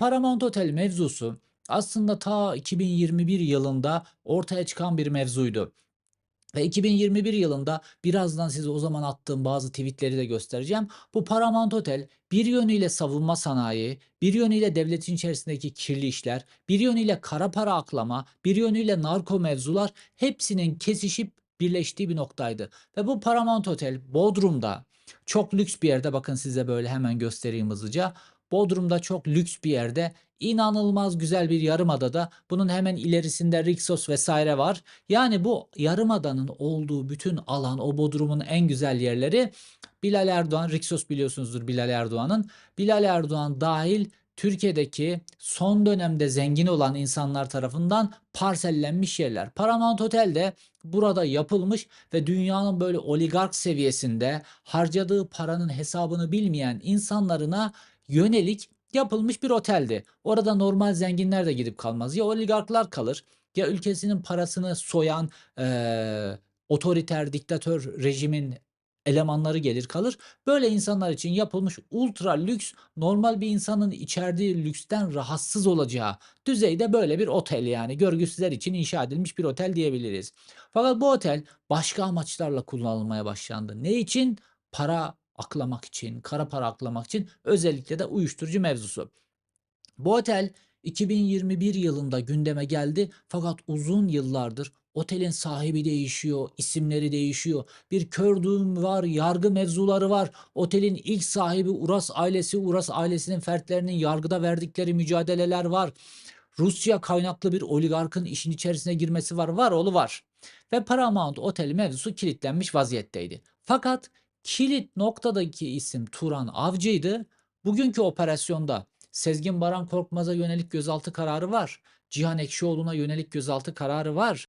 Paramount Otel mevzusu aslında ta 2021 yılında ortaya çıkan bir mevzuydu. Ve 2021 yılında birazdan size o zaman attığım bazı tweetleri de göstereceğim. Bu Paramount Otel bir yönüyle savunma sanayi, bir yönüyle devletin içerisindeki kirli işler, bir yönüyle kara para aklama, bir yönüyle narko mevzular hepsinin kesişip birleştiği bir noktaydı. Ve bu Paramount Otel Bodrum'da çok lüks bir yerde bakın size böyle hemen göstereyim hızlıca. Bodrum'da çok lüks bir yerde inanılmaz güzel bir yarımadada bunun hemen ilerisinde Rixos vesaire var. Yani bu yarımadanın olduğu bütün alan o Bodrum'un en güzel yerleri Bilal Erdoğan, Rixos biliyorsunuzdur Bilal Erdoğan'ın. Bilal Erdoğan dahil Türkiye'deki son dönemde zengin olan insanlar tarafından parsellenmiş yerler. Paramount Hotel de burada yapılmış ve dünyanın böyle oligark seviyesinde harcadığı paranın hesabını bilmeyen insanlarına yönelik yapılmış bir oteldi. Orada normal zenginler de gidip kalmaz. Ya oligarklar kalır ya ülkesinin parasını soyan eee, otoriter diktatör rejimin elemanları gelir kalır. Böyle insanlar için yapılmış ultra lüks normal bir insanın içerdiği lüksten rahatsız olacağı düzeyde böyle bir otel yani görgüsüzler için inşa edilmiş bir otel diyebiliriz. Fakat bu otel başka amaçlarla kullanılmaya başlandı. Ne için? Para aklamak için, kara para aklamak için özellikle de uyuşturucu mevzusu. Bu otel 2021 yılında gündeme geldi fakat uzun yıllardır otelin sahibi değişiyor, isimleri değişiyor. Bir kör düğüm var, yargı mevzuları var. Otelin ilk sahibi Uras ailesi, Uras ailesinin fertlerinin yargıda verdikleri mücadeleler var. Rusya kaynaklı bir oligarkın işin içerisine girmesi var. Var oğlu var. Ve Paramount Otel mevzusu kilitlenmiş vaziyetteydi. Fakat kilit noktadaki isim Turan Avcı'ydı. Bugünkü operasyonda Sezgin Baran Korkmaz'a yönelik gözaltı kararı var. Cihan Ekşioğlu'na yönelik gözaltı kararı var.